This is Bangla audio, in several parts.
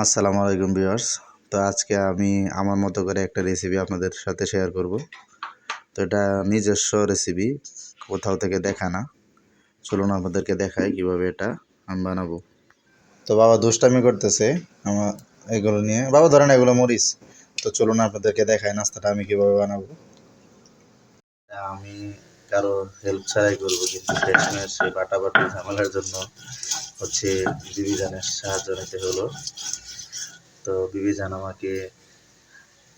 আসসালামু আলাইকুম ভিউয়ার্স। তো আজকে আমি আমার মতো করে একটা রেসিপি আপনাদের সাথে শেয়ার করব। তো এটা নিজস্ব রেসিপি কোথাও থেকে দেখা না। চলুন আপনাদেরকে দেখাই কীভাবে এটা আমি বানাবো। তো বাবা দুষ্টামি করতেছে আমার এগুলো নিয়ে। বাবা ধরেন এগুলো মরিচ। তো চলুন আপনাদেরকে দেখাই নাস্তাটা আমি কীভাবে বানাবো। আমি কারও হেল্প ছাড়াই করব, কিন্তু শেষমেশ সেই বাটাবাটি ঝামেলার জন্য হচ্ছে বিবিধানের সাহায্য নিতে হলো। তো বিবিধান আমাকে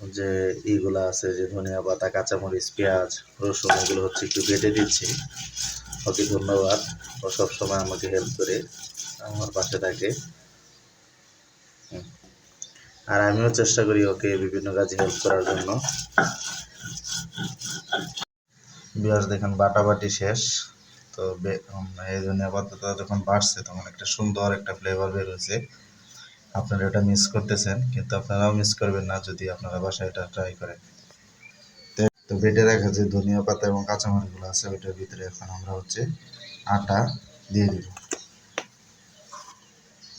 যে ইগুলো আছে, যে ধনিয়া পাতা, কাঁচামরিচ, পেঁয়াজ, রসুন, এগুলো হচ্ছে একটু বেটে দিচ্ছি। ওকে ধন্যবাদ। ও সবসময় আমাকে হেল্প করে আমার পাশে থাকে। আর আমিও চেষ্টা করি ওকে বিভিন্ন কাজে হেল্প করার জন্য। বিয়াস দেখেন বাটাবাটি শেষ। তো এই ধনিয়া পাতাটা যখন বাড়ছে তখন একটা সুন্দর একটা ফ্লেভার বের হয়েছে। আপনারা এটা মিস করতেছেন, কিন্তু আপনারাও মিস করবেন না যদি আপনারা বাসায় এটা ট্রাই করেন। তো- বেটে রাখা যে ধনিয়া পাতা এবং কাঁচামরিচগুলো আছে ওইটার ভিতরে এখন আমরা হচ্ছে আটা দিয়ে দিব।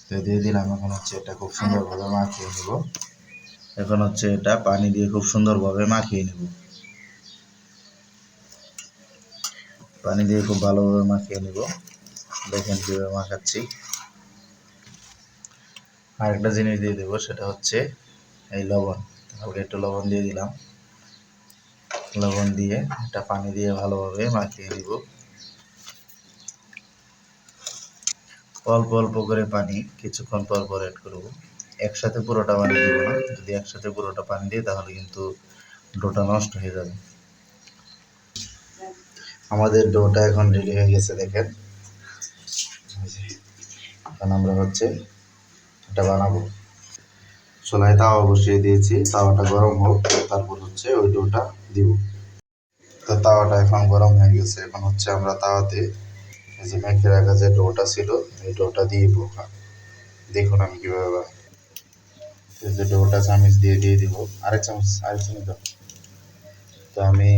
তো দিয়ে দিলাম, এখন হচ্ছে এটা খুব সুন্দরভাবে মাখিয়ে নিব। এখন হচ্ছে এটা পানি দিয়ে খুব সুন্দরভাবে মাখিয়ে নিব। পানি দিয়ে খুব ভালোভাবে মাখিয়ে নিব। দেখেন কীভাবে মাখাচ্ছি। আর একটা জিনিস দিয়ে দেবো, সেটা হচ্ছে এই লবণ। হালকা একটু লবণ দিয়ে দিলাম। লবণ দিয়ে এটা পানি দিয়ে ভালোভাবে মাখিয়ে নিব। অল্প অল্প করে পানি কিছুক্ষণ পর পর অ্যাড করব। একসাথে পুরোটা পানি দেবো না। যদি একসাথে পুরোটা পানি দিই, তাহলে কিন্তু ডোটা নষ্ট হয়ে যাবে। আমাদের ডোটা এখন রেডি হয়ে গেছে, দেখেন। এখন আমরা হচ্ছে এটা বানাবো। চুলায় তাওয়া বসিয়ে দিয়েছি, তাওয়াটা গরম হোক, তারপর হচ্ছে ওই ডোটা দিব। তো তাওয়াটা এখন গরম হয়ে গেছে, এখন হচ্ছে আমরা তাওয়াতে এই যে মেখে রাখা যে ডোটা ছিল, এই ডোটা দিয়ে দিব দেখুন আমি কীভাবে। এই যে ডোটা চামচ দিয়ে দিয়ে দিব। আরেক চামচ আরেক চামচ দাও। তো আমি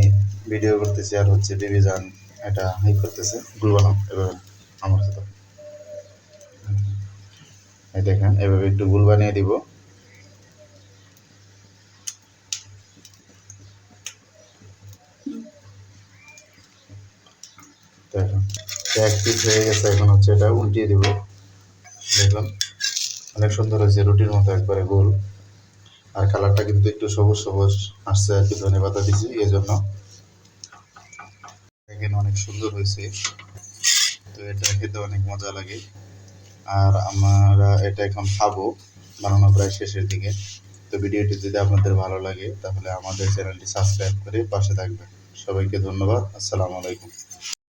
ভিডিও করতেছি আর হচ্ছে বেবি যান এটা হাই করতেছে, গুল বানাও এভাবে আমার সাথে। দেখেন, এভাবে একটু গুল বানিয়ে দিব। হয়ে গেছে, এখন হচ্ছে এটা উল্টিয়ে দিব। দেখুন অনেক সুন্দর হয়েছে, রুটির মতো একবারে গোল। আর কালারটা কিন্তু একটু সবুজ সবুজ আসছে আর কি ধনে পাতা দিছি এই জন্য অনেক সুন্দর হয়েছে। তো এটা খেতে অনেক মজা লাগে। আর আমরা এটা এখন খাব, বানানো প্রায় শেষের দিকে। তো ভিডিওটি যদি আপনাদের ভালো লাগে, তাহলে আমাদের চ্যানেলটি সাবস্ক্রাইব করে পাশে থাকবেন। সবাইকে ধন্যবাদ, আসসালামু আলাইকুম।